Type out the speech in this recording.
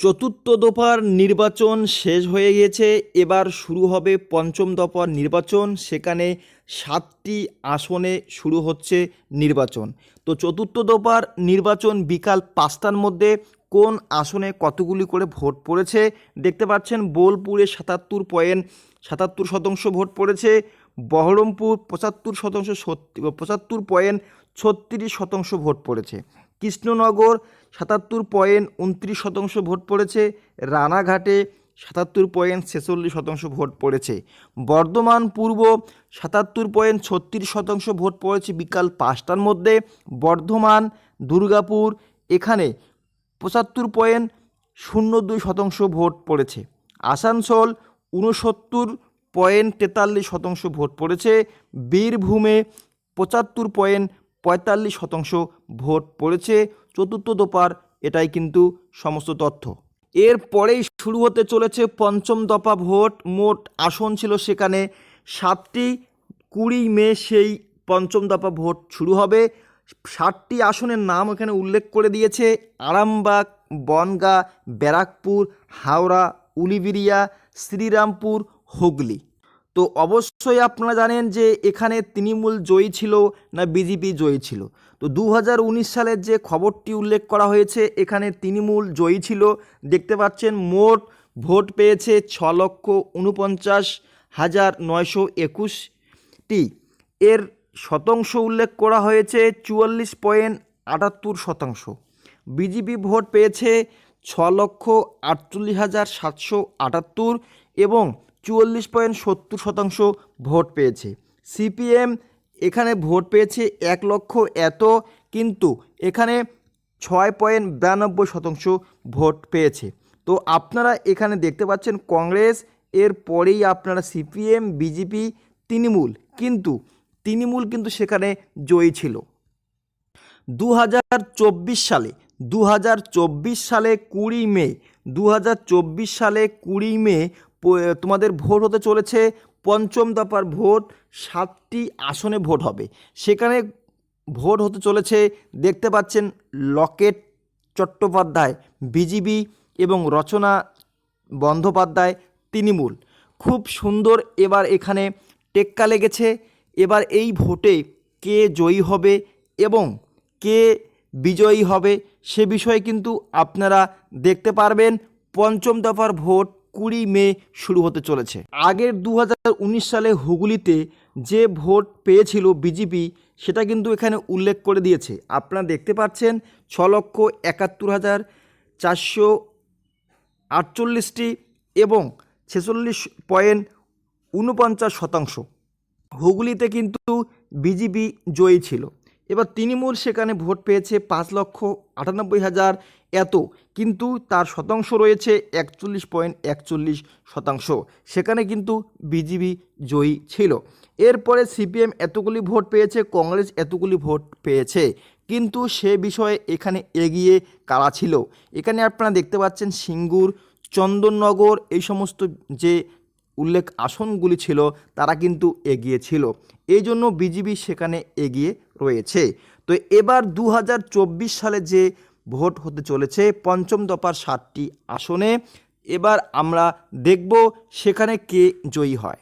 চতুর্থ দফার নির্বাচন শেষ হয়ে গিয়েছে। এবার শুরু হবে পঞ্চম দফার নির্বাচন। সেখানে সাতটি আসনে শুরু হচ্ছে নির্বাচন। তো চতুর্থ দফার নির্বাচন বিকাল পাঁচটার মধ্যে কোন আসনে কতগুলি করে ভোট পড়েছে? দেখতে পাচ্ছেন, বোলপুরে সাতাত্তর পয়েন্ট সাতাত্তর শতাংশ ভোট পড়েছে। বহরমপুর পঁচাত্তর শতাংশ পঁচাত্তর পয়েন্ট ছত্রিশ শতাংশ ভোট পড়েছে। কৃষ্ণনগর সাতাত্তর পয়েন্ট উনত্রিশ শতাংশ ভোট পড়েছে। রানাঘাটে সাতাত্তর পয়েন্ট ছেচল্লিশ শতাংশ ভোট পড়েছে। বর্ধমান পূর্ব সাতাত্তর পয়েন্ট ছত্রিশ শতাংশ ভোট পড়েছে বিকাল পাঁচটার মধ্যে। বর্ধমান, দুর্গাপুর এখানে পঁচাত্তর পয়েন্ট শূন্য দুই শতাংশ ভোট পড়েছে। আসানসোল উনসত্তর পয়েন্ট তেতাল্লিশ শতাংশ ভোট পড়েছে। বীরভূমে পঁচাত্তর পয়েন্ট পঁয়তাল্লিশ শতাংশ ভোট পড়েছে, চতুর্থ দফার এটাই কিন্তু সমস্ত তথ্য। এরপরেই শুরু হতে চলেছে পঞ্চম দফা ভোট, মোট আসন ছিল সেখানে সাতটি, কুড়ি মে সেই পঞ্চম দফা ভোট শুরু হবে। ষাটটি আসনের নাম এখানে উল্লেখ করে দিয়েছে, আরামবাগ, বনগাঁ, ব্যারাকপুর, হাওড়া উলিবিরিয়া শ্রীরামপুর, হুগলি। তো অবশ্যই আপনারা জানেন যে এখানে তৃণমূল জয়ী ছিল না বিজেপি জয়ী ছিল। তো দু হাজার উনিশ সালের যে খবরটি উল্লেখ করা হয়েছে, এখানে তৃণমূল জয়ী ছিল। দেখতে পাচ্ছেন, মোট ভোট পেয়েছে ছ লক্ষ উনপঞ্চাশ হাজার নয়শো একুশটি। এর শতাংশ উল্লেখ করা হয়েছে চুয়াল্লিশ পয়েন্ট আটাত্তর শতাংশ। বিজেপি ভোট পেয়েছে ছ লক্ষ আটচল্লিশ হাজার সাতশো আটাত্তর এবং চুয়াল্লিশ পয়েন্ট সত্তর শতাংশ ভোট পেয়েছে। সিপিএম এখানে ভোট পেয়েছে এক লক্ষ এত, কিন্তু এখানে ছয় পয়েন্ট বিরানব্বই শতাংশ ভোট পেয়েছে। তো আপনারা এখানে দেখতে পাচ্ছেন কংগ্রেস, এর পরেই আপনারা সিপিএম, বিজেপি, তৃণমূল। কিন্তু তৃণমূল কিন্তু সেখানে জয়ী ছিল। দু হাজার চব্বিশ সালে দু হাজার চব্বিশ সালে কুড়ি মে দু হাজার চব্বিশ সালে কুড়ি মে তোমাদের ভোট হতে চলেছে পঞ্চম দফার ভোট, সাতটি আসনে ভোট হবে। সেখানে ভোট হতে চলেছে, দেখতে পাচ্ছেন লকেট চট্টোপাধ্যায়, বিজিবি এবং রচনা বন্দ্যোপাধ্যায়, তৃণমূল। খুব সুন্দর এবার এখানে টেক্কা লেগেছে। এবার এই ভোটে কে জয়ী হবে এবং কে বিজয়ী হবে সে বিষয়ে কিন্তু আপনারা দেখতে পারবেন। পঞ্চম দফার ভোট কুড়ি মে শুরু হতে চলেছে। আগের দু হাজার উনিশ সালে হুগলিতে যে ভোট পেয়েছিল বিজেপি, সেটা কিন্তু এখানে উল্লেখ করে দিয়েছে। আপনারা দেখতে পাচ্ছেন ছ লক্ষ একাত্তর হাজার চারশো আটচল্লিশটি এবং ছেচল্লিশ পয়েন্ট উনপঞ্চাশ শতাংশ। হুগলিতে কিন্তু বিজেপি জয়ী ছিল। এবার তৃণমূল সেখানে ভোট পেয়েছে পাঁচ লক্ষ আটানব্বই হাজার এত, কিন্তু তার শতাংশ রয়েছে একচল্লিশ পয়েন্ট একচল্লিশ শতাংশ। সেখানে কিন্তু বিজেপি জয়ী ছিল। এরপরে সিপিএম এতগুলি ভোট পেয়েছে, কংগ্রেস এতগুলি ভোট পেয়েছে, কিন্তু সে বিষয়ে এখানে এগিয়ে কারা ছিল? এখানে আপনারা দেখতে পাচ্ছেন সিঙ্গুর, চন্দননগর, এই সমস্ত যে উল্লেখ আসনগুলি ছিল, তারা কিন্তু এগিয়ে ছিল। এই জন্য বিজেপি সেখানে এগিয়ে রয়েছে। তো এবার দু হাজার চব্বিশ সালে যে ভোট হতে চলেছে, পঞ্চম দফার সাতটি আসনে, এবার আমরা দেখব সেখানে কে জয়ী হয়।